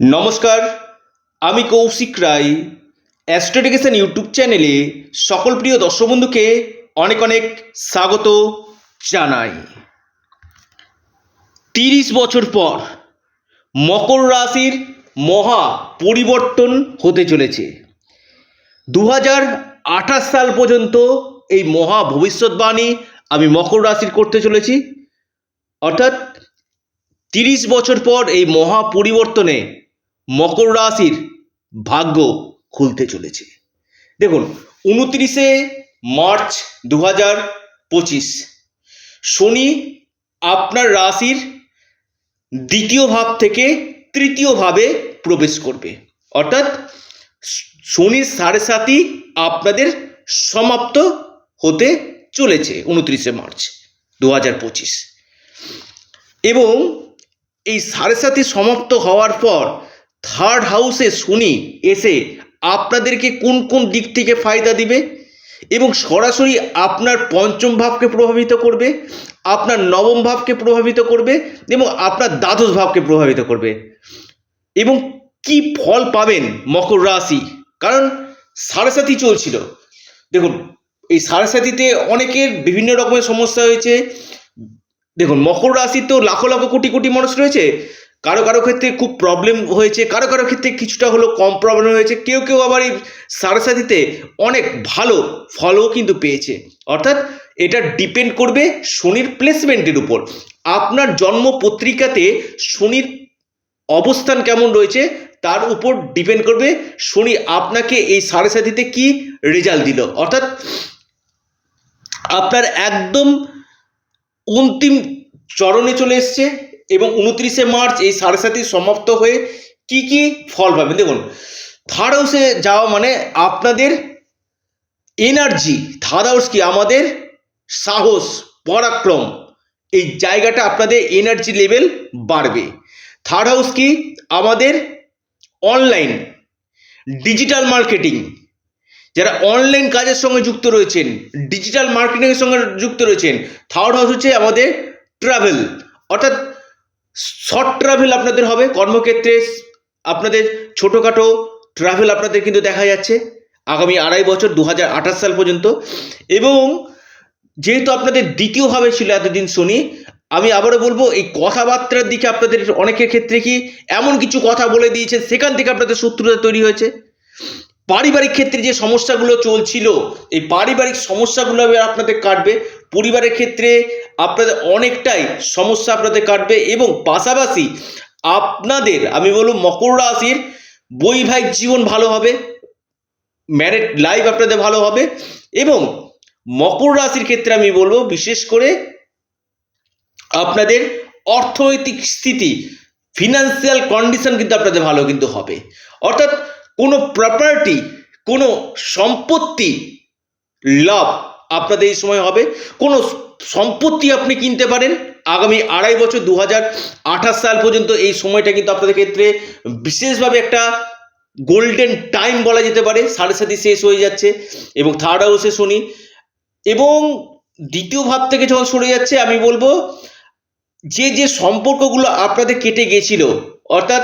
নমস্কার, আমি কৌশিক রায়। অ্যাস্ট্রোডিকেশন ইউটিউব চ্যানেলে সকল প্রিয় দর্শক বন্ধুকে অনেক অনেক স্বাগত জানাই। তিরিশ বছর পর মকর রাশির মহা পরিবর্তন হতে চলেছে। দু হাজার আঠাশ সাল পর্যন্ত এই মহা ভবিষ্যৎবাণী আমি মকর রাশির করতে চলেছি। অর্থাৎ তিরিশ বছর পর এই মহা পরিবর্তনে মকর রাশির ভাগ্য খুলতে চলেছে। দেখুন, উনত্রিশে মার্চ দু হাজার পঁচিশ, শনি আপনার রাশির দ্বিতীয় ভাব থেকে তৃতীয় ভাবে প্রবেশ করবে। অর্থাৎ শনির সাড়ে সাতই আপনাদের সমাপ্ত হতে চলেছে উনত্রিশে মার্চ দু হাজার পঁচিশ। এবং এই সাড়ে সাতি সমাপ্ত হওয়ার পর থার্ড হাউসে শনি, এসে আপনাদেরকে কোন কোন দিক থেকে ফায়দা দিবে এবং সরাসরি আপনার পঞ্চম ভাবকে প্রভাবিত করবে, আপনার নবম ভাবকে প্রভাবিত করবে এবং আপনার দ্বাদশ ভাবকে প্রভাবিত করবে। এবং কি ফল পাবেন মকর রাশি? কারণ সাড়ে সাতি চলছিল। দেখুন, এই সাড়ে সাতিতে অনেকের বিভিন্ন রকমের সমস্যা হয়েছে। দেখুন, মকর রাশি তো লাখো লাখো কোটি কোটি মানুষ রয়েছে। কারও কারও ক্ষেত্রে খুব প্রবলেম হয়েছে, কারও কারও ক্ষেত্রে কিছুটা হলো কম প্রবলেম হয়েছে, কেউ কেউ আবার এই সারসাথীতে অনেক ভালো ফলও কিন্তু পেয়েছে। অর্থাৎ এটা ডিপেন্ড করবে শনির প্লেসমেন্টের উপর। আপনার জন্ম পত্রিকাতে শনির অবস্থান কেমন রয়েছে, তার উপর ডিপেন্ড করবে শনি আপনাকে এই সাড়ে সাথীতে কি রেজাল্ট দিল। অর্থাৎ আপনার একদম অন্তিম চরণে চলে এসছে এবং উনত্রিশে মার্চ এই সাড়ে সাতি সমাপ্ত হয়ে কি কি ফল পাবেন? দেখুন থার্ড হাউসে যাওয়া মানে আপনাদের এনার্জি থার্ড হাউস কি? আমাদের সাহস, পরাক্রম, এই জায়গাটা আপনাদের এনার্জি লেভেল বাড়বে। থার্ড হাউস কি? আমাদের অনলাইন ডিজিটাল মার্কেটিং যারা অনলাইন কাজের সঙ্গে যুক্ত রয়েছেন ডিজিটাল মার্কেটিংয়ের সঙ্গে যুক্ত রয়েছেন থার্ড হাউস হচ্ছে আমাদের ট্রাভেল অর্থাৎ শর্ট ট্রাভেল আপনাদের হবে। কর্মক্ষেত্রে আপনাদের ছোটোখাটো ট্রাভেল আপনাদের কিন্তু দেখা যাচ্ছে আগামী আড়াই বছর দু হাজার আঠাশ সাল পর্যন্ত। এবং যেহেতু আপনাদের দ্বিতীয়ভাবে ছিল এতদিন শনি, আমি আবারও বলব, এই কথাবার্তার দিকে আপনাদের অনেকের ক্ষেত্রে কি এমন কিছু কথা বলে দিয়েছে সেখান থেকে আপনাদের শত্রুতা তৈরি হয়েছে। পারিবারিক ক্ষেত্রে যে সমস্যাগুলো চলছিল, এই পারিবারিক সমস্যাগুলো আপনাদের কাটবে। পরিবারের ক্ষেত্রে আপনাদের অনেকটাই সমস্যা আপনাদের কাটবে এবং পাশাপাশি আপনাদের, আমি বলব মকর রাশির বৈবাহিক জীবন ভালো হবে ম্যারেড লাইফ আপনাদের ভালো হবে এবং মকর রাশির ক্ষেত্রে আমি বলব বিশেষ করে আপনাদের অর্থনৈতিক স্থিতি ফিনান্সিয়াল কন্ডিশন কিন্তু আপনাদের ভালো কিন্তু হবে। অর্থাৎ কোনো প্রপার্টি কোনো সম্পত্তি, লাভ আপনাদের এই সময় হবে। কোনো সম্পত্তি আপনি কিনতে পারেন। আগামী আড়াই বছর দু হাজার আঠাশ সাল পর্যন্ত এই সময়টা কিন্তু আপনাদের ক্ষেত্রে বিশেষভাবে একটা গোল্ডেন টাইম বলা যেতে পারে। সাড়ে সাথে শেষ হয়ে যাচ্ছে এবং থার্ড হাউসে শনি। এবং দ্বিতীয় ভাব থেকে যখন সরে যাচ্ছে, আমি বলব যে যে সম্পর্কগুলো আপনাদের কেটে গেছিল, অর্থাৎ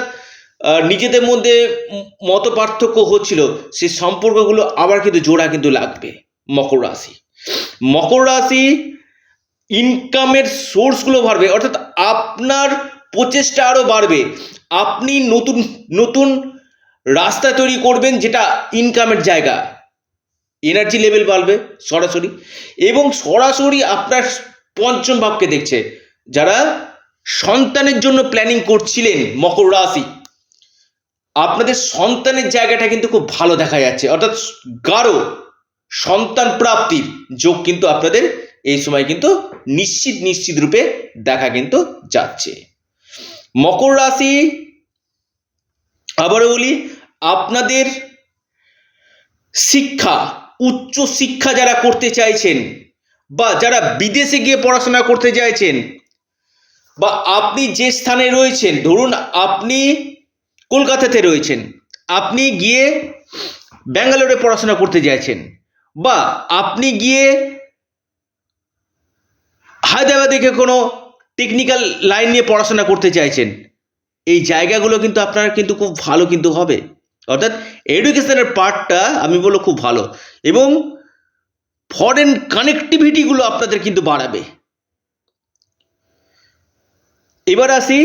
নিজেদের মধ্যে মত পার্থক্য হচ্ছিল সেই সম্পর্কগুলো আবার কিন্তু জোড়া কিন্তু লাগবে, মকর রাশি। মকর রাশি ইনকামের সোর্সগুলো বাড়বে, অর্থাৎ আপনার প্রচেষ্টা আরও বাড়বে। আপনি নতুন নতুন রাস্তা তৈরি করবেন যেটা ইনকামের জায়গা। এনার্জি লেভেল বাড়বে সরাসরি এবং সরাসরি আপনার পঞ্চম ভাবকে দেখছে। যারা সন্তানের জন্য প্ল্যানিং করছিলেন মকর রাশি, আপনাদের সন্তানের জায়গাটা কিন্তু খুব ভালো দেখা যাচ্ছে। অর্থাৎ গাঢ় সন্তান প্রাপ্তির যোগ কিন্তু আপনাদের এই সময় কিন্তু নিশ্চিত নিশ্চিত রূপে দেখা কিন্তু যাচ্ছে। মকর রাশি, আবারও বলি, আপনাদের শিক্ষা, উচ্চ শিক্ষা যারা করতে চাইছেন বা যারা বিদেশে গিয়ে পড়াশোনা করতে চাইছেন বা আপনি যে স্থানে রয়েছেন, ধরুন আপনি কলকাতাতে রয়েছেন, আপনি গিয়ে ব্যাঙ্গালোরে পড়াশোনা করতে চাইছেন বা আপনি গিয়ে হায়দ্রাবাদে গিয়ে কোনো টেকনিক্যাল লাইন নিয়ে পড়াশোনা করতে চাইছেন, এই জায়গাগুলো কিন্তু আপনার কিন্তু খুব ভালো কিন্তু হবে। অর্থাৎ এডুকেশনের পার্টটা আমি বলব খুব ভালো এবং ফরেন কানেক্টিভিটিগুলো আপনাদের কিন্তু বাড়াবে। এবার আসি,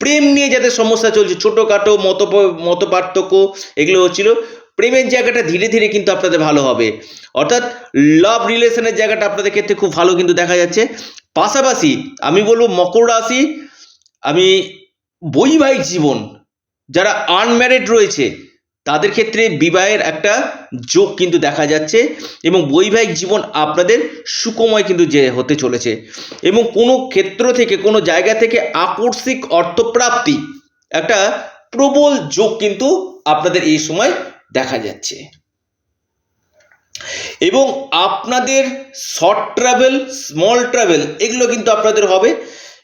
প্রেম নিয়ে যাদের সমস্যা চলছে, ছোটোখাটো মত মত পার্থক্য এগুলো হচ্ছিল প্রেমের জায়গাটা ধীরে ধীরে কিন্তু আপনাদের ভালো হবে। অর্থাৎ লাভ রিলেশনের জায়গাটা আপনাদের ক্ষেত্রে খুব ভালো কিন্তু দেখা যাচ্ছে। পাশাপাশি আমি বলব মকর রাশি, আমি বৈবাহিক জীবন, যারা আনম্যারিড রয়েছে, তাদের ক্ষেত্রে বিবাহের একটা যোগ কিন্তু দেখা যাচ্ছে এবং বৈবাহিক জীবন আপনাদের সুকময় কিন্তু যে হতে চলেছে এবং কোনো ক্ষেত্র থেকে, কোনো জায়গা থেকে আকস্মিক অর্থপ্রাপ্তি একটা প্রবল যোগ কিন্তু আপনাদের এই সময় দেখা যাচ্ছে। এবং আপনাদের শর্ট ট্রাভেল স্মল ট্রাভেল এগুলো কিন্তু আপনাদের হবে।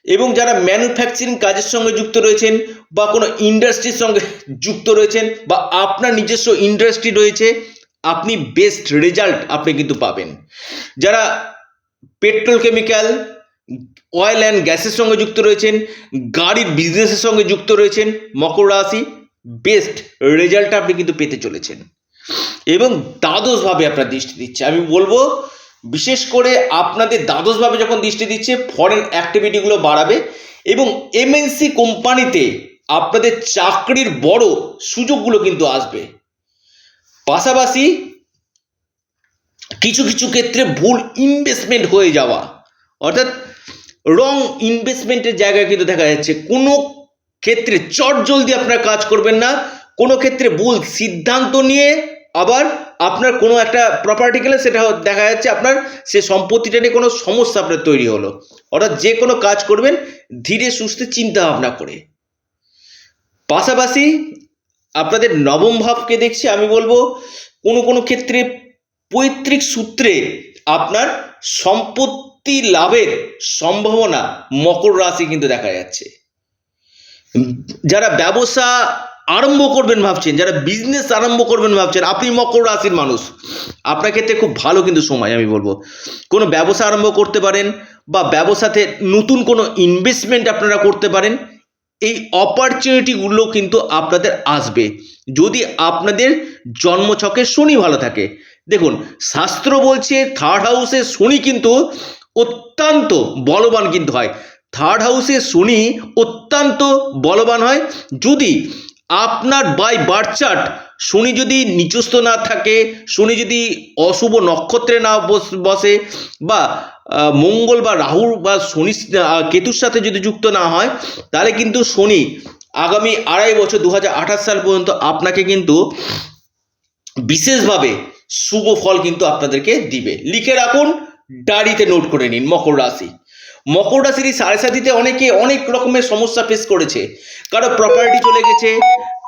এবং যারা ম্যানুফ্যাকচারিং কাজের সঙ্গে যুক্ত রয়েছেন বা কোনো ইন্ডাস্ট্রির সঙ্গে যুক্ত রয়েছেন বা আপনার নিজস্ব ইন্ডাস্ট্রি রয়েছে, আপনি বেস্ট রেজাল্ট আপনি কিন্তু পাবেন। যারা পেট্রোল কেমিক্যাল অয়েল অ্যান্ড গ্যাসের সঙ্গে যুক্ত রয়েছেন, গাড়ির বিজনেসের সঙ্গে যুক্ত রয়েছেন, মকর রাশি বেস্ট রেজাল্টটা আপনি কিন্তু পেতে চলেছেন। এবং দ্বাদশভাবে আপনার দৃষ্টি দিচ্ছে। আমি বলব, বিশেষ করে আপনাদের দ্বাদশভাবে যখন দৃষ্টি দিচ্ছে ফরেন অ্যাক্টিভিটিগুলো বাড়াবে এবং এমএনসি কোম্পানিতে আপনাদের চাকরির বড় সুযোগগুলো কিন্তু আসবে। পাশাপাশি কিছু কিছু ক্ষেত্রে ভুল ইনভেস্টমেন্ট হয়ে যাওয়া, অর্থাৎ রং ইনভেস্টমেন্টের জায়গায় কিন্তু দেখা যাচ্ছে, কোনো ক্ষেত্রে চট জলদি আপনারা কাজ করবেন না। কোনো ক্ষেত্রে ভুল সিদ্ধান্ত নিয়ে আবার আপনার কোনো একটা প্রপার্টি গেলে সেটা দেখা যাচ্ছে আপনার সে সম্পত্তিটা নিয়ে কোনো সমস্যা আপনার তৈরি হলো। অর্থাৎ যে কোনো কাজ করবেন, ধীরে সুস্থে চিন্তা ভাবনা করে। পাশাপাশি আপনাদের নবম ভাবকে দেখছি, আমি বলব কোনো কোনো ক্ষেত্রে পৈতৃক সূত্রে আপনার সম্পত্তি লাভের সম্ভাবনা মকর রাশি কিন্তু দেখা যাচ্ছে। যারা ব্যবসা আরম্ভ করবেন ভাবছেন, যারা বিজনেস আরম্ভ করবেন ভাবছেন, আপনি মকর রাশির মানুষ। আপনার ক্ষেত্রে খুব ভালো কিন্তু সময়, আমি বলব। কোনো ব্যবসা আরম্ভ করতে পারেন বা ব্যবসাতে নতুন কোনো ইনভেস্টমেন্ট আপনারা করতে পারেন, এই অপরচুনিটিগুলো কিন্তু আপনাদের আসবে। যদি আপনাদের জন্মছকে শনি ভালো থাকে। দেখুন, শাস্ত্র বলছে থার্ড হাউসে শনি কিন্তু অত্যন্ত বলবান কিন্তু হয়। থার্ড হাউসে শনি অত্যন্ত বলবান হয়। যদি আপনার বাই বার্থ চার্ট শনি যদি নিচস্থ না থাকে, শনি যদি অশুভ নক্ষত্রে না বস- বা মঙ্গল বা রাহুর বা শনি কেতুর সাথে যদি যুক্ত না হয়, তাহলে কিন্তু শনি আগামী আড়াই বছর দু হাজার আঠাশ সাল পর্যন্ত আপনাকে কিন্তু বিশেষভাবে শুভ ফল কিন্তু আপনাদেরকে দিবে। লিখে রাখুন, ডায়েরিতে নোট করে নিন, মকর রাশি। মকর রাশির সাড়ে সাতিতে অনেকে অনেক রকমের সমস্যা ফেস করেছে। কারও প্রপার্টি চলে গেছে,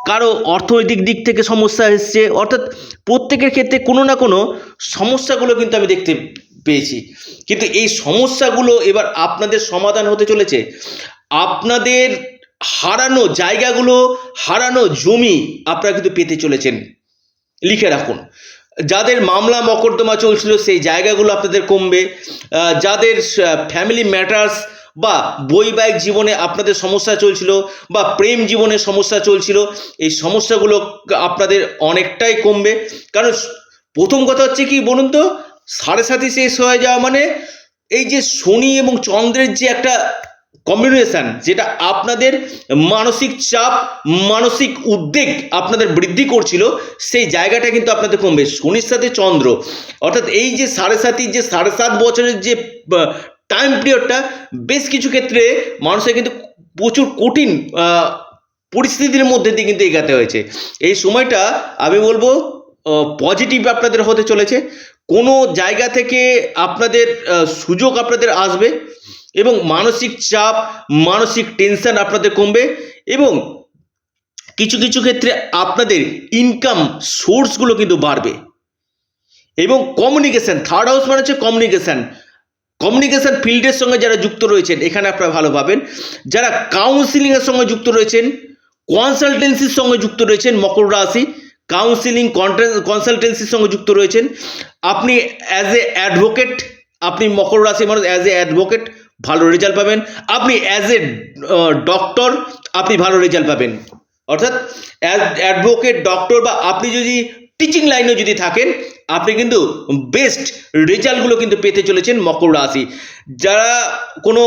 কারও অর্থনৈতিক দিক থেকে সমস্যা এসছে। অর্থাৎ প্রত্যেকের ক্ষেত্রে কোনো না কোনো সমস্যাগুলো কিন্তু আমি দেখতে পেয়েছি। কিন্তু এই সমস্যাগুলো এবার আপনাদের সমাধান হতে চলেছে। আপনাদের হারানো জায়গাগুলো, হারানো জমি আপনারা কিন্তু পেতে চলেছেন। লিখে রাখুন। যাদের মামলা মকদ্দমা চলছিল সেই জায়গাগুলো আপনাদের কমবে। যাদের ফ্যামিলি ম্যাটার্স বা বৈবাহিক জীবনে আপনাদের সমস্যা চলছিল বা প্রেম জীবনে সমস্যা চলছিল, এই সমস্যাগুলো আপনাদের অনেকটাই কমবে। কারণ প্রথম কথা হচ্ছে কি বলুন তো, সাড়ে সাথে শেষ হয়ে যাওয়া মানে এই যে শনি এবং চন্দ্রের যে একটা কম্বিনেশন যেটা আপনাদের মানসিক চাপ, মানসিক উদ্বেগ আপনাদের বৃদ্ধি করছিল, সেই জায়গাটা কিন্তু আপনাদের কমবে। শনির সাথে চন্দ্র, অর্থাৎ এই যে সাড়ে সাতির যে সাড়ে সাত বছরের যে টাইম পিরিয়ডটা বেশ কিছু ক্ষেত্রে মানুষের কিন্তু প্রচুর কঠিন পরিস্থিতির মধ্যে দিয়ে কিন্তু এগাতে হয়েছে। এই সময়টা আমি বলব পজিটিভ আপনাদের হতে চলেছে। কোনো জায়গা থেকে আপনাদের সুযোগ আপনাদের আসবে। এবং মানসিক চাপ, মানসিক টেনশন আপনাদের কমবে এবং কিছু কিছু ক্ষেত্রে আপনাদের ইনকাম সোর্সগুলো কিন্তু বাড়বে। এবং কমিউনিকেশন থার্ড হাউস মানে হচ্ছে কমিউনিকেশন কমিউনিকেশন ফিল্ডের সঙ্গে যারা যুক্ত রয়েছেন, এখানে আপনারা ভালো পাবেন। যারা কাউন্সিলিংয়ের সঙ্গে যুক্ত রয়েছেন কনসালটেন্সির সঙ্গে যুক্ত রয়েছেন, মকর রাশি কাউন্সিলিং কনসালটেন্সির সঙ্গে যুক্ত রয়েছেন, আপনি অ্যাজ এ অ্যাডভোকেট আপনি মকর রাশি মানুষ অ্যাজ এ অ্যাডভোকেট ভালো রেজাল্ট পাবেন। আপনি অ্যাজ এ ডক্টর আপনি ভালো রেজাল্ট পাবেন। অর্থাৎ অ্যাজ অ্যাডভোকেট ডক্টর বা আপনি যদি টিচিং লাইনে যদি থাকেন, আপনি কিন্তু বেস্ট রেজাল্টগুলো কিন্তু পেতে চলেছেন মকর রাশি। যারা কোনো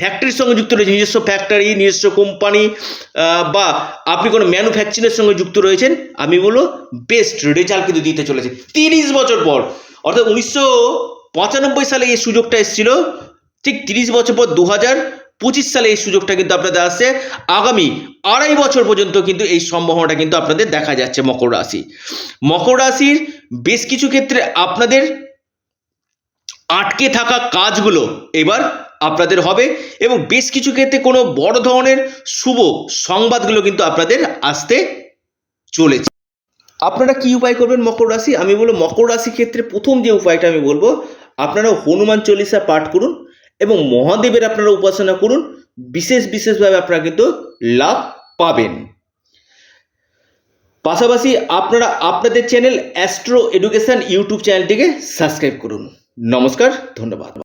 ফ্যাক্টরির সঙ্গে যুক্ত রয়েছে নিজস্ব ফ্যাক্টরি নিজস্ব কোম্পানি বা আপনি কোনো ম্যানুফ্যাকচারের সঙ্গে যুক্ত রয়েছেন, আমি বলব বেস্ট রেজাল্ট কিন্তু দিতে চলেছে। তিরিশ বছর পর, অর্থাৎ উনিশশো পঁচানব্বই সালে এই সুযোগটা এসেছিল ঠিক তিরিশ বছর পর দু হাজার পঁচিশ সালে এই সুযোগটা কিন্তু আপনাদের আসছে। আগামী আড়াই বছর পর্যন্ত কিন্তু এই সম্ভাবনাটা কিন্তু আপনাদের দেখা যাচ্ছে মকর রাশি। মকর রাশির বেশ কিছু ক্ষেত্রে আপনাদের আটকে থাকা কাজগুলো এবার আপনাদের হবে এবং বেশ কিছু ক্ষেত্রে কোনো বড় ধরনের শুভ সংবাদগুলো কিন্তু আপনাদের আসতে চলেছে। আপনারা কি উপায় করবেন মকর রাশি? আমি বলব মকর রাশি ক্ষেত্রে প্রথম যে উপায়টা আমি বলব, আপনারা হনুমান চল্লিশা পাঠ করুন। এবং মহাদেবের আপনারা উপাসনা করুন, বিশেষ বিশেষভাবে আপনারা কিন্তু লাভ পাবেন। পাশাপাশি আপনারা আপনাদের চ্যানেল অ্যাস্ট্রো এডুকেশান ইউটিউব চ্যানেলটিকে সাবস্ক্রাইব করুন। নমস্কার, ধন্যবাদ।